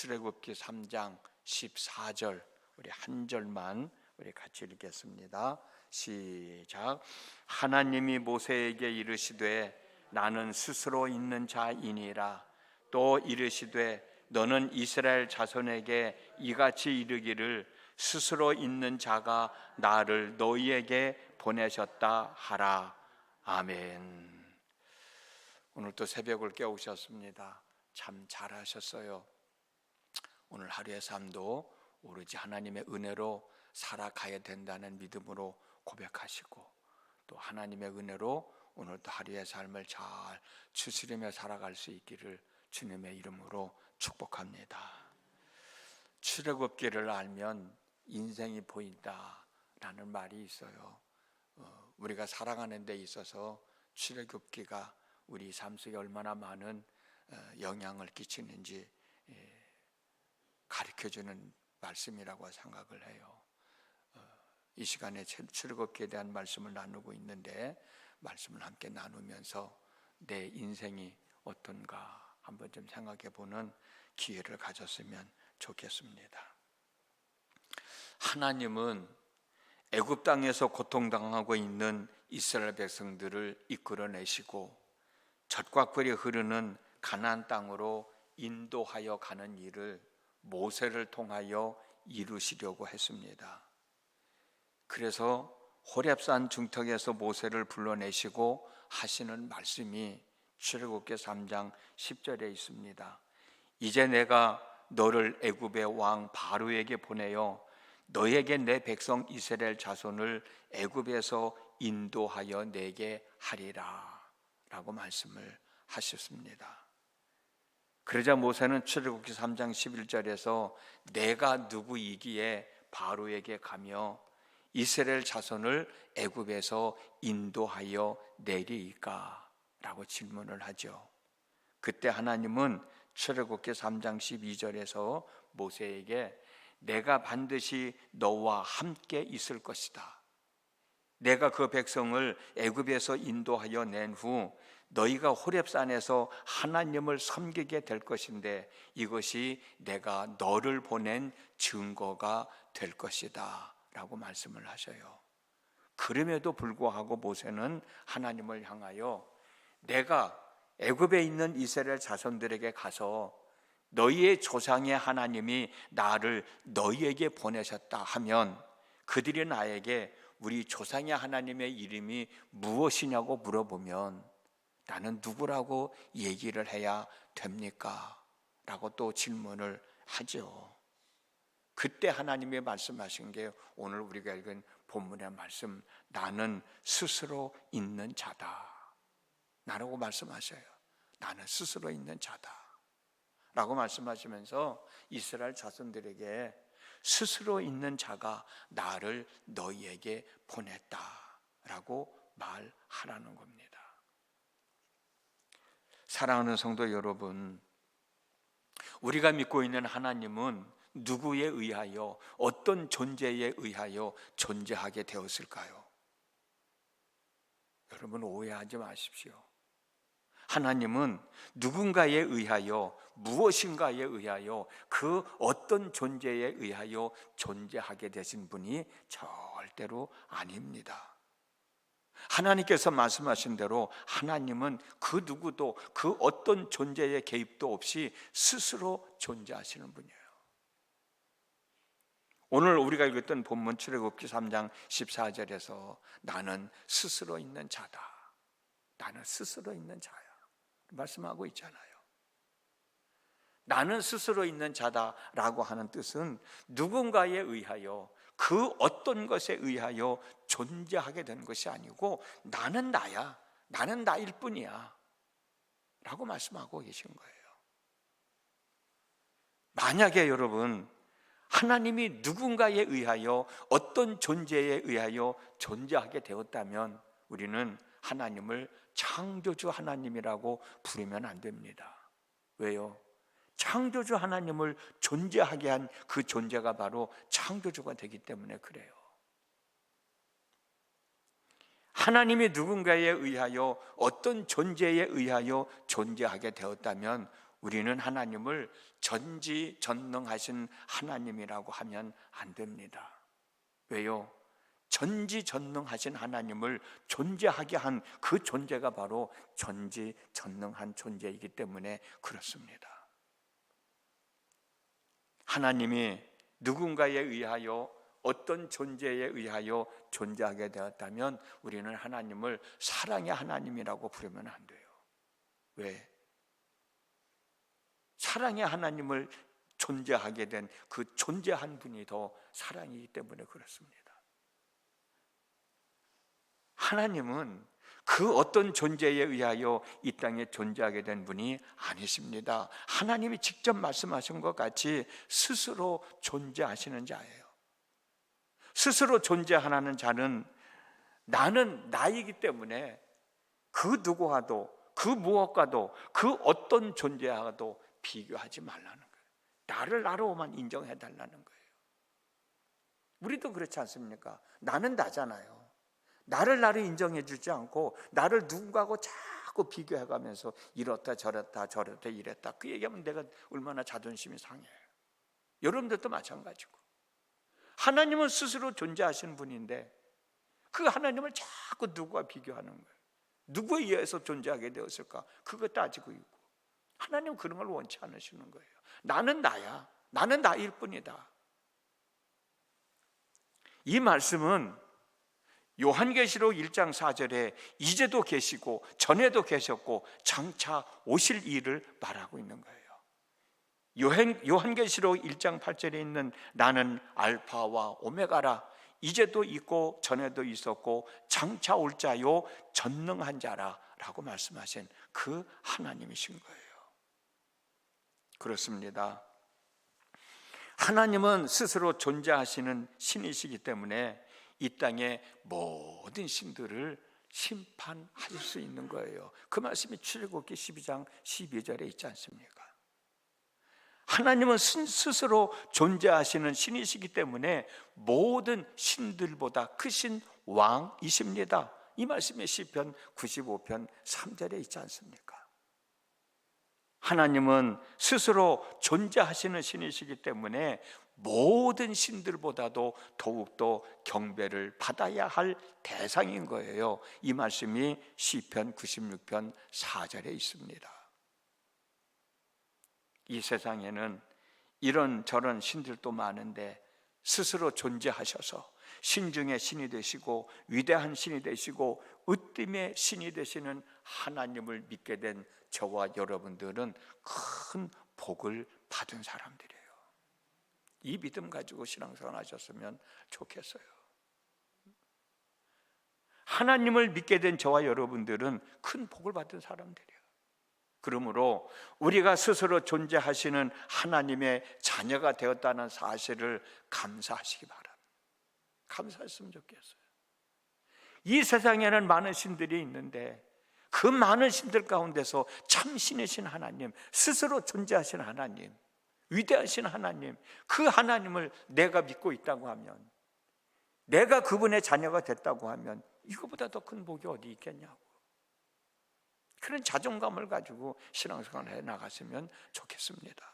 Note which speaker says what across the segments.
Speaker 1: 출애굽기 3장 14절 우리 한 절만 우리 같이 읽겠습니다. 시작. 하나님이 모세에게 이르시되 나는 스스로 있는 자이니라. 또 이르시되 너는 이스라엘 자손에게 이같이 이르기를 스스로 있는 자가 나를 너희에게 보내셨다 하라. 아멘. 오늘 또 새벽을 깨우셨습니다. 참 잘하셨어요. 오늘 하루의 삶도 오로지 하나님의 은혜로 살아가야 된다는 믿음으로 고백하시고 또 하나님의 은혜로 오늘도 하루의 삶을 잘 추스리며 살아갈 수 있기를 주님의 이름으로 축복합니다. 출애굽기를 알면 인생이 보인다라는 말이 있어요. 어, 우리가 살아가는 데 있어서 출애굽기가 우리 삶 속에 얼마나 많은 어, 영향을 끼치는지 예, 가르쳐주는 말씀이라고 생각을 해요. 어, 이 시간에 출애굽기에 대한 말씀을 나누고 있는데 말씀을 함께 나누면서 내 인생이 어떤가 한번 좀 생각해 보는 기회를 가졌으면 좋겠습니다. 하나님은 애굽 땅에서 고통당하고 있는 이스라엘 백성들을 이끌어내시고 젖과 꿀이 흐르는 가나안 땅으로 인도하여 가는 일을 모세를 통하여 이루시려고 했습니다. 그래서 호렙산 중턱에서 모세를 불러내시고 하시는 말씀이 출애굽기 3장 10절에 있습니다. 이제 내가 너를 애굽의 왕 바로에게 보내어 너에게 내 백성 이스라엘 자손을 애굽에서 인도하여 내게 하리라라고 말씀을 하셨습니다. 그러자 모세는 출애굽기 3장 11절에서 내가 누구이기에 바로에게 가며 이스라엘 자손을 애굽에서 인도하여 내리이까라고 질문을 하죠. 그때 하나님은 출애굽기 3장 12절에서 모세에게 내가 반드시 너와 함께 있을 것이다. 내가 그 백성을 애굽에서 인도하여 낸 후 너희가 호렙산에서 하나님을 섬기게 될 것인데 이것이 내가 너를 보낸 증거가 될 것이다. 라고 말씀을 하셔요. 그럼에도 불구하고 모세는 하나님을 향하여 내가 애굽에 있는 이스라엘 자손들에게 가서 너희의 조상의 하나님이 나를 너희에게 보내셨다 하면 그들이 나에게 우리 조상의 하나님의 이름이 무엇이냐고 물어보면 나는 누구라고 얘기를 해야 됩니까? 라고 또 질문을 하죠. 그때 하나님이 말씀하신 게 오늘 우리가 읽은 본문의 말씀, 나는 스스로 있는 자다. 나라고 말씀하셔요. 나는 스스로 있는 자다. 라고 말씀하시면서 이스라엘 자손들에게 스스로 있는 자가 나를 너희에게 보냈다. 라고 말하라는 겁니다. 사랑하는 성도 여러분, 우리가 믿고 있는 하나님은 누구에 의하여 어떤 존재에 의하여 존재하게 되었을까요? 여러분 오해하지 마십시오. 하나님은 누군가에 의하여 무엇인가에 의하여 그 어떤 존재에 의하여 존재하게 되신 분이 절대로 아닙니다. 하나님께서 말씀하신 대로 하나님은 그 누구도 그 어떤 존재의 개입도 없이 스스로 존재하시는 분이에요. 오늘 우리가 읽었던 본문 출애굽기 3장 14절에서 나는 스스로 있는 자다. 나는 스스로 있는 자야. 말씀하고 있잖아요. 나는 스스로 있는 자다라고 하는 뜻은 누군가에 의하여 그 어떤 것에 의하여 존재하게 된 것이 아니고 나는 나야. 나는 나일 뿐이야. 라고 말씀하고 계신 거예요. 만약에 여러분 하나님이 누군가에 의하여 어떤 존재에 의하여 존재하게 되었다면 우리는 하나님을 창조주 하나님이라고 부르면 안 됩니다. 왜요? 창조주 하나님을 존재하게 한 그 존재가 바로 창조주가 되기 때문에 그래요. 하나님이 누군가에 의하여 어떤 존재에 의하여 존재하게 되었다면 우리는 하나님을 전지 전능하신 하나님이라고 하면 안 됩니다. 왜요? 전지 전능하신 하나님을 존재하게 한 그 존재가 바로 전지 전능한 존재이기 때문에 그렇습니다. 하나님이 누군가에 의하여 어떤 존재에 의하여 존재하게 되었다면 우리는 하나님을 사랑의 하나님이라고 부르면 안 돼요. 왜? 사랑의 하나님을 존재하게 된 그 존재한 분이 더 사랑이기 때문에 그렇습니다. 하나님은 그 어떤 존재에 의하여 이 땅에 존재하게 된 분이 아니십니다. 하나님이 직접 말씀하신 것 같이 스스로 존재하시는 자예요. 스스로 존재하는 자는 나는 나이기 때문에 그 누구와도 그 무엇과도 그 어떤 존재와도 비교하지 말라는 거예요. 나를 나로만 인정해 달라는 거예요. 우리도 그렇지 않습니까? 나는 나잖아요. 나를 나를 인정해 주지 않고 나를 누군가하고 자꾸 비교해 가면서 이렇다 저렇다 저렇다 이랬다 그 얘기하면 내가 얼마나 자존심이 상해요. 여러분들도 마찬가지고. 하나님은 스스로 존재하시는 분인데 그 하나님을 자꾸 누구와 비교하는 거예요. 누구에 의해서 존재하게 되었을까? 그거 따지고 있고. 하나님 그런 걸 원치 않으시는 거예요. 나는 나야. 나는 나일 뿐이다. 이 말씀은 요한계시록 1장 4절에 이제도 계시고 전에도 계셨고 장차 오실 일을 말하고 있는 거예요. 요한, 요한계시록 1장 8절에 있는 나는 알파와 오메가라 이제도 있고 전에도 있었고 장차 올 자요 전능한 자라라고 말씀하신 그 하나님이신 거예요. 그렇습니다. 하나님은 스스로 존재하시는 신이시기 때문에 이 땅의 모든 신들을 심판하실 수 있는 거예요. 그 말씀이 출애굽기 12장 12절에 있지 않습니까? 하나님은 스스로 존재하시는 신이시기 때문에 모든 신들보다 크신 왕이십니다. 이 말씀이 시편 95편 3절에 있지 않습니까? 하나님은 스스로 존재하시는 신이시기 때문에 모든 신들보다도 더욱더 경배를 받아야 할 대상인 거예요. 이 말씀이 시편 96편 4절에 있습니다. 이 세상에는 이런 저런 신들도 많은데 스스로 존재하셔서 신 중에 신이 되시고 위대한 신이 되시고 으뜸의 신이 되시는 하나님을 믿게 된 저와 여러분들은 큰 복을 받은 사람들이에요. 이 믿음 가지고 신앙생활 하셨으면 좋겠어요. 하나님을 믿게 된 저와 여러분들은 큰 복을 받은 사람들이에요. 그러므로 우리가 스스로 존재하시는 하나님의 자녀가 되었다는 사실을 감사하시기 바랍니다. 감사했으면 좋겠어요. 이 세상에는 많은 신들이 있는데 그 많은 신들 가운데서 참 신이신 하나님, 스스로 존재하신 하나님, 위대하신 하나님, 그 하나님을 내가 믿고 있다고 하면, 내가 그분의 자녀가 됐다고 하면, 이거보다 더 큰 복이 어디 있겠냐고. 그런 자존감을 가지고 신앙생활을 해 나갔으면 좋겠습니다.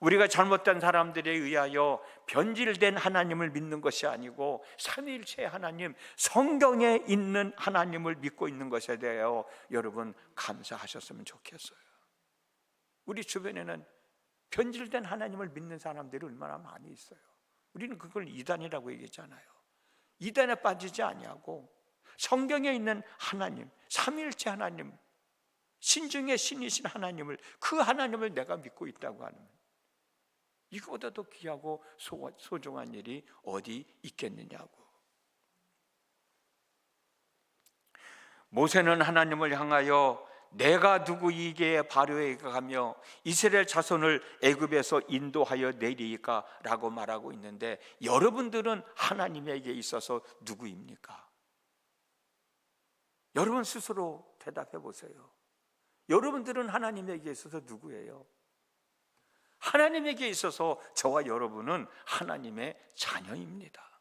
Speaker 1: 우리가 잘못된 사람들에 의하여 변질된 하나님을 믿는 것이 아니고 삼위일체 하나님, 성경에 있는 하나님을 믿고 있는 것에 대하여 여러분 감사하셨으면 좋겠어요. 우리 주변에는 변질된 하나님을 믿는 사람들이 얼마나 많이 있어요. 우리는 그걸 이단이라고 얘기했잖아요. 이단에 빠지지 아니하고 성경에 있는 하나님, 삼위일체 하나님, 신중의 신이신 하나님을 그 하나님을 내가 믿고 있다고 하는 이거보다 더 귀하고 소중한 일이 어디 있겠느냐고. 모세는 하나님을 향하여 내가 누구이기에 바로에 가며 이스라엘 자손을 애굽에서 인도하여 내리까라고 말하고 있는데 여러분들은 하나님에게 있어서 누구입니까? 여러분 스스로 대답해 보세요. 여러분들은 하나님에게 있어서 누구예요? 하나님에게 있어서 저와 여러분은 하나님의 자녀입니다.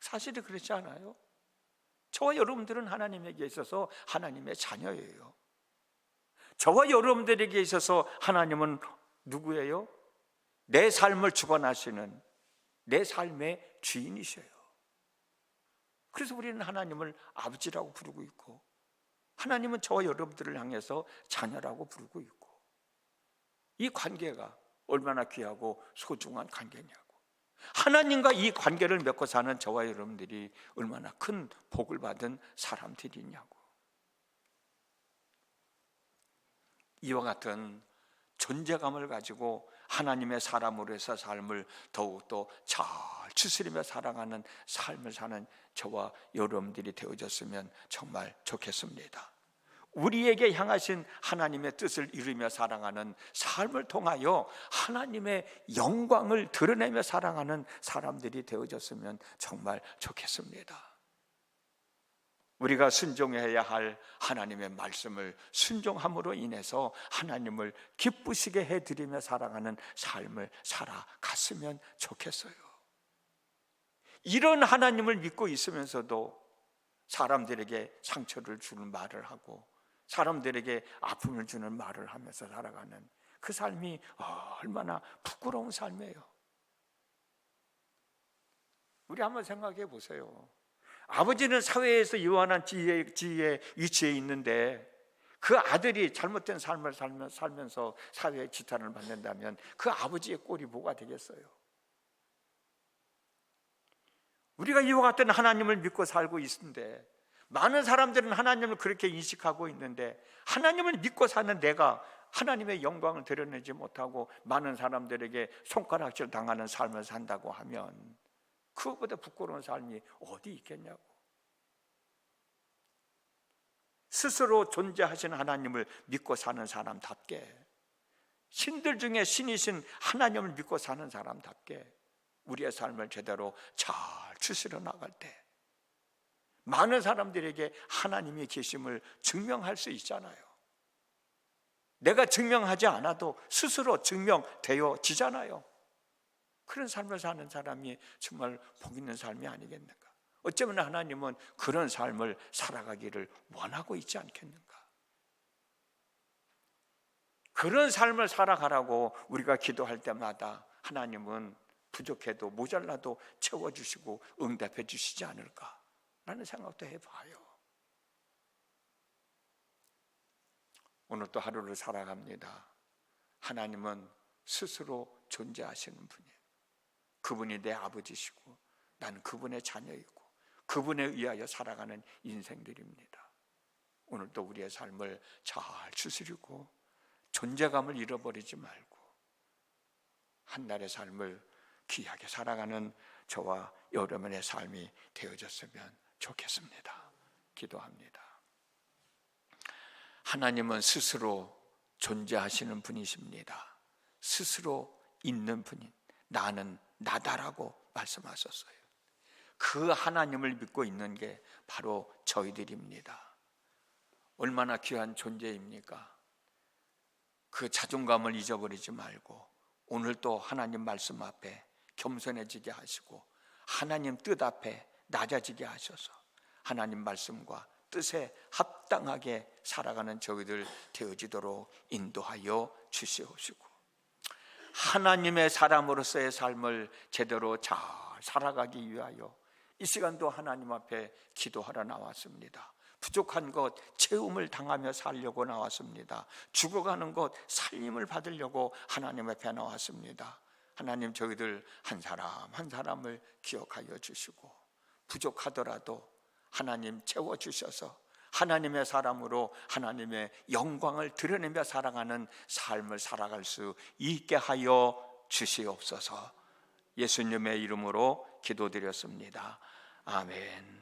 Speaker 1: 사실이 그렇지 않아요? 저와 여러분들은 하나님에게 있어서 하나님의 자녀예요. 저와 여러분들에게 있어서 하나님은 누구예요? 내 삶을 주관하시는 내 삶의 주인이셔요. 그래서 우리는 하나님을 아버지라고 부르고 있고 하나님은 저와 여러분들을 향해서 자녀라고 부르고 있고 이 관계가 얼마나 귀하고 소중한 관계냐고. 하나님과 이 관계를 맺고 사는 저와 여러분들이 얼마나 큰 복을 받은 사람들이냐고. 이와 같은 존재감을 가지고 하나님의 사람으로서 삶을 더욱더 잘 추스리며 살아가는 삶을 사는 저와 여러분들이 되어졌으면 정말 좋겠습니다. 우리에게 향하신 하나님의 뜻을 이루며 살아가는 삶을 통하여 하나님의 영광을 드러내며 살아가는 사람들이 되어졌으면 정말 좋겠습니다. 우리가 순종해야 할 하나님의 말씀을 순종함으로 인해서 하나님을 기쁘시게 해드리며 살아가는 삶을 살아갔으면 좋겠어요. 이런 하나님을 믿고 있으면서도 사람들에게 상처를 주는 말을 하고 사람들에게 아픔을 주는 말을 하면서 살아가는 그 삶이 얼마나 부끄러운 삶이에요. 우리 한번 생각해 보세요. 아버지는 사회에서 유한한 지혜, 지혜에 위치해 있는데 그 아들이 잘못된 삶을 살면서 사회의 지탄을 받는다면 그 아버지의 꼴이 뭐가 되겠어요? 우리가 이와 같은 하나님을 믿고 살고 있는데 많은 사람들은 하나님을 그렇게 인식하고 있는데 하나님을 믿고 사는 내가 하나님의 영광을 드러내지 못하고 많은 사람들에게 손가락질 당하는 삶을 산다고 하면 그보다 부끄러운 삶이 어디 있겠냐고. 스스로 존재하신 하나님을 믿고 사는 사람답게 신들 중에 신이신 하나님을 믿고 사는 사람답게 우리의 삶을 제대로 잘 추스려 나갈 때 많은 사람들에게 하나님의 계심을 증명할 수 있잖아요. 내가 증명하지 않아도 스스로 증명되어지잖아요. 그런 삶을 사는 사람이 정말 복 있는 삶이 아니겠는가? 어쩌면 하나님은 그런 삶을 살아가기를 원하고 있지 않겠는가? 그런 삶을 살아가라고 우리가 기도할 때마다 하나님은 부족해도 모자라도 채워주시고 응답해 주시지 않을까? 라는 생각도 해봐요. 오늘 또 하루를 살아갑니다. 하나님은 스스로 존재하시는 분이에요. 그분이 내 아버지시고 나는 그분의 자녀이고 그분에 의하여 살아가는 인생들입니다. 오늘도 우리의 삶을 잘 추스리고 존재감을 잃어버리지 말고 한 날의 삶을 귀하게 살아가는 저와 여러분의 삶이 되어졌으면 좋겠습니다. 기도합니다. 하나님은 스스로 존재하시는 분이십니다. 스스로 있는 분인 나는 나다라고 말씀하셨어요. 그 하나님을 믿고 있는 게 바로 저희들입니다. 얼마나 귀한 존재입니까? 그 자존감을 잊어버리지 말고 오늘 또 하나님 말씀 앞에 겸손해지게 하시고 하나님 뜻 앞에 낮아지게 하셔서 하나님 말씀과 뜻에 합당하게 살아가는 저희들 되어지도록 인도하여 주시옵시고 하나님의 사람으로서의 삶을 제대로 잘 살아가기 위하여 이 시간도 하나님 앞에 기도하러 나왔습니다. 부족한 것 채움을 당하며 살려고 나왔습니다. 죽어가는 것 살림을 받으려고 하나님 앞에 나왔습니다. 하나님 저희들 한 사람 한 사람을 기억하여 주시고 부족하더라도 하나님 채워 주셔서 하나님의 사람으로 하나님의 영광을 드러내며 살아가는 삶을 살아갈 수 있게 하여 주시옵소서. 예수님의 이름으로 기도드렸습니다. 아멘.